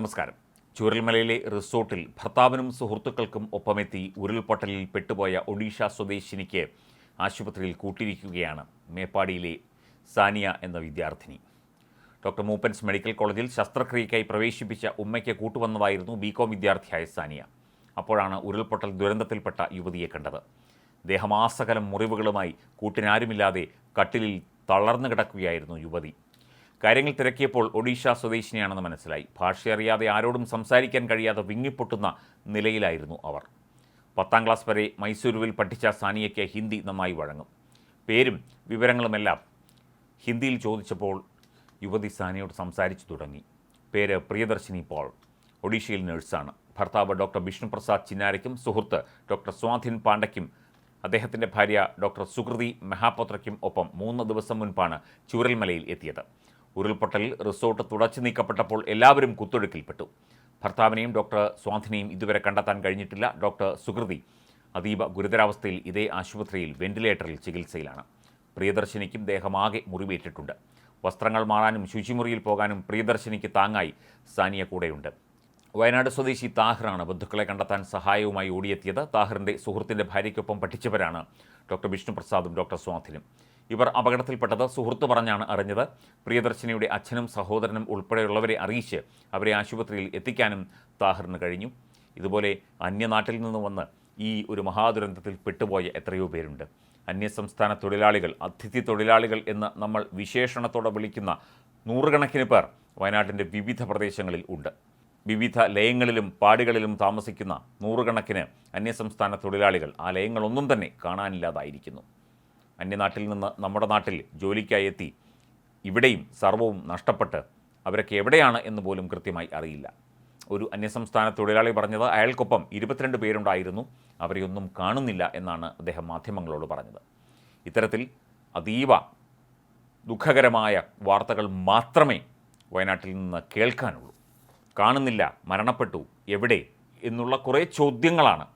നമസ്കാരം. ചൂരൽമലയിലെ റിസോർട്ടിൽ ഭർത്താവിനും സുഹൃത്തുക്കൾക്കും ഒപ്പമെത്തി ഉരുൾപൊട്ടലിൽ പെട്ടുപോയ ഒഡീഷ സ്വദേശിനിക്ക് ആശുപത്രിയിൽ കൂട്ടിരിക്കുകയാണ് മേപ്പാടിയിലെ സാനിയ എന്ന വിദ്യാർത്ഥിനി. ഡോക്ടർ മൂപ്പൻസ് മെഡിക്കൽ കോളേജിൽ ശസ്ത്രക്രിയയ്ക്കായി പ്രവേശിപ്പിച്ച ഉമ്മയ്ക്ക് കൂട്ടുവന്നതായിരുന്നു ബികോം വിദ്യാർത്ഥിയായ സാനിയ. അപ്പോഴാണ് ഉരുൾപൊട്ടൽ ദുരന്തത്തിൽപ്പെട്ട യുവതിയെ കണ്ടത്. ദേഹമാസകലം മുറിവുകളുമായി കൂട്ടിനാരുമില്ലാതെ കട്ടിലിൽ തളർന്നു കിടക്കുകയായിരുന്നു യുവതി. കാര്യങ്ങൾ തിരക്കിയപ്പോൾ ഒഡീഷ സ്വദേശിനിയാണെന്ന് മനസ്സിലായി. ഭാഷയറിയാതെ ആരോടും സംസാരിക്കാൻ കഴിയാതെ വിങ്ങിപ്പൊട്ടുന്ന നിലയിലായിരുന്നു അവർ. പത്താം ക്ലാസ് വരെ മൈസൂരുവിൽ പഠിച്ച സാനിയയ്ക്ക് ഹിന്ദി നന്നായി വഴങ്ങും. പേരും വിവരങ്ങളുമെല്ലാം ഹിന്ദിയിൽ ചോദിച്ചപ്പോൾ യുവതി സാനിയോട് സംസാരിച്ചു തുടങ്ങി. പേര് പ്രിയദർശിനി പോൾ. ഒഡീഷയിൽ നഴ്സാണ്. ഭർത്താവ് ഡോക്ടർ വിഷ്ണുപ്രസാദ് ചിന്നാരയ്ക്കും സുഹൃത്ത് ഡോക്ടർ സ്വാധീൻ പാണ്ഡയ്ക്കും അദ്ദേഹത്തിന്റെ ഭാര്യ ഡോക്ടർ സുകൃതി മെഹാപത്രയ്ക്കും ഒപ്പം മൂന്ന് ദിവസം മുൻപാണ് ചൂരൽമലയിൽ എത്തിയത്. ഉരുൾപൊട്ടലിൽ റിസോർട്ട് തുടച്ചു നീക്കപ്പെട്ടപ്പോൾ എല്ലാവരും കുത്തൊഴുക്കിൽപ്പെട്ടു. ഭർത്താവിനെയും ഡോക്ടർ സ്വാന്തിനെയും ഇതുവരെ കണ്ടെത്താൻ കഴിഞ്ഞിട്ടില്ല. ഡോക്ടർ സുകൃതി അതീവ ഗുരുതരാവസ്ഥയിൽ ഇതേ ആശുപത്രിയിൽ വെന്റിലേറ്ററിൽ ചികിത്സയിലാണ്. പ്രിയദർശിനിക്കും ദേഹമാകെ മുറിവേറ്റിട്ടുണ്ട്. വസ്ത്രങ്ങൾ മാറാനും ശുചിമുറിയിൽ പോകാനും പ്രിയദർശിനിക്ക് താങ്ങായി സാനിയ കൂടെയുണ്ട്. വയനാട് സ്വദേശി താഹിറാണ് ബന്ധുക്കളെ കണ്ടെത്താൻ സഹായവുമായി ഓടിയെത്തിയത്. താഹിറിന്റെ സുഹൃത്തിന്റെ ഭാര്യയ്ക്കൊപ്പം പഠിച്ചവരാണ് ഡോക്ടർ വിഷ്ണുപ്രസാദും ഡോക്ടർ സ്വാധിനും ഇവർ അപകടത്തിൽപ്പെട്ടത് സുഹൃത്ത് പറഞ്ഞാണ് അറിഞ്ഞത്. പ്രിയദർശിനിയുടെ അച്ഛനും സഹോദരനും ഉൾപ്പെടെയുള്ളവരെ അറിയിച്ച് അവരെ ആശുപത്രിയിൽ എത്തിക്കാനും താഹിറിന് കഴിഞ്ഞു. ഇതുപോലെ അന്യനാട്ടിൽ നിന്ന് വന്ന് ഈ ഒരു മഹാദുരന്തത്തിൽ പെട്ടുപോയ എത്രയോ പേരുണ്ട്. അന്യസംസ്ഥാന തൊഴിലാളികൾ അതിഥി തൊഴിലാളികൾ എന്ന് നമ്മൾ വിശേഷണത്തോടെ വിളിക്കുന്ന നൂറുകണക്കിന് പേർ വയനാട്ടിന്റെ വിവിധ പ്രദേശങ്ങളിൽ ഉണ്ട്. വിവിധ ലയങ്ങളിലും പാടുകളിലും താമസിക്കുന്ന നൂറുകണക്കിന് അന്യസംസ്ഥാന തൊഴിലാളികൾ ആ ലയങ്ങളൊന്നും തന്നെ കാണാനില്ലാതായിരിക്കുന്നു. അന്യനാട്ടിൽ നിന്ന് നമ്മുടെ നാട്ടിൽ ജോലിക്കായി എത്തി ഇവിടെയും സർവവും നഷ്ടപ്പെട്ട് അവരൊക്കെ എവിടെയാണ് എന്ന് പോലും കൃത്യമായി അറിയില്ല. ഒരു അന്യസംസ്ഥാന തൊഴിലാളി പറഞ്ഞത് അയാൾക്കൊപ്പം ഇരുപത്തിരണ്ട് പേരുണ്ടായിരുന്നു അവരെയൊന്നും കാണുന്നില്ല എന്നാണ് അദ്ദേഹം മാധ്യമങ്ങളോട് പറഞ്ഞത്. ഇത്തരത്തിൽ അതീവ ദുഃഖകരമായ വാർത്തകൾ മാത്രമേ വയനാട്ടിൽ നിന്ന് കേൾക്കാനുള്ളൂ. കാണുന്നില്ല മരണപ്പെട്ടു എവിടെ എന്നുള്ള കുറേ ചോദ്യങ്ങളാണ്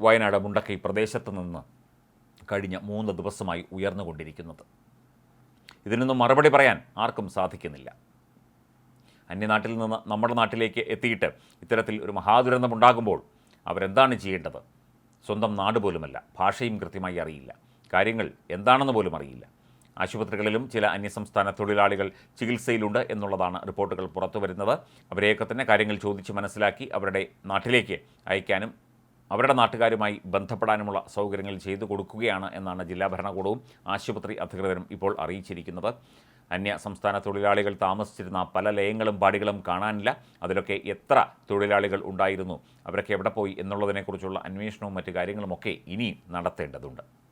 വയനാട് മുണ്ടക്കൈ പ്രദേശത്ത് നിന്ന് കഴിഞ്ഞ മൂന്ന് ദിവസമായി ഉയർന്നുകൊണ്ടിരിക്കുന്നത്. ഇതിനൊന്നും മറുപടി പറയാൻ ആർക്കും സാധിക്കുന്നില്ല. അന്യനാട്ടിൽ നിന്ന് നമ്മുടെ നാട്ടിലേക്ക് എത്തിയിട്ട് ഇത്തരത്തിൽ ഒരു മഹാദുരന്തം ഉണ്ടാകുമ്പോൾ അവരെന്താണ് ചെയ്യേണ്ടത്? സ്വന്തം നാട് പോലുമല്ല ഭാഷയും കൃത്യമായി അറിയില്ല. കാര്യങ്ങൾ എന്താണെന്ന് പോലും അറിയില്ല. ആശുപത്രികളിലും ചില അന്യസംസ്ഥാന തൊഴിലാളികൾ ചികിത്സയിലുണ്ട് എന്നുള്ളതാണ് റിപ്പോർട്ടുകൾ പുറത്തു വരുന്നത് അവരെയൊക്കെ തന്നെ കാര്യങ്ങൾ ചോദിച്ച് മനസ്സിലാക്കി അവരുടെ നാട്ടിലേക്ക് അയക്കാനും അവരുടെ നാട്ടുകാരുമായി ബന്ധപ്പെടാനുമുള്ള സൗകര്യങ്ങൾ ചെയ്തു കൊടുക്കുകയാണ് എന്നാണ് ജില്ലാ ഭരണകൂടവും ആശുപത്രി അധികൃതരും ഇപ്പോൾ അറിയിച്ചിരിക്കുന്നത്. അന്യ സംസ്ഥാന തൊഴിലാളികൾ താമസിച്ചിരുന്ന പല ലയങ്ങളും പാടികളും കാണാനില്ല. അതിലൊക്കെ എത്ര തൊഴിലാളികൾ ഉണ്ടായിരുന്നു? അവരൊക്കെ എവിടെ പോയി എന്നുള്ളതിനെക്കുറിച്ചുള്ള അന്വേഷണവും മറ്റു കാര്യങ്ങളുമൊക്കെ ഇനിയും നടത്തേണ്ടതുണ്ട്.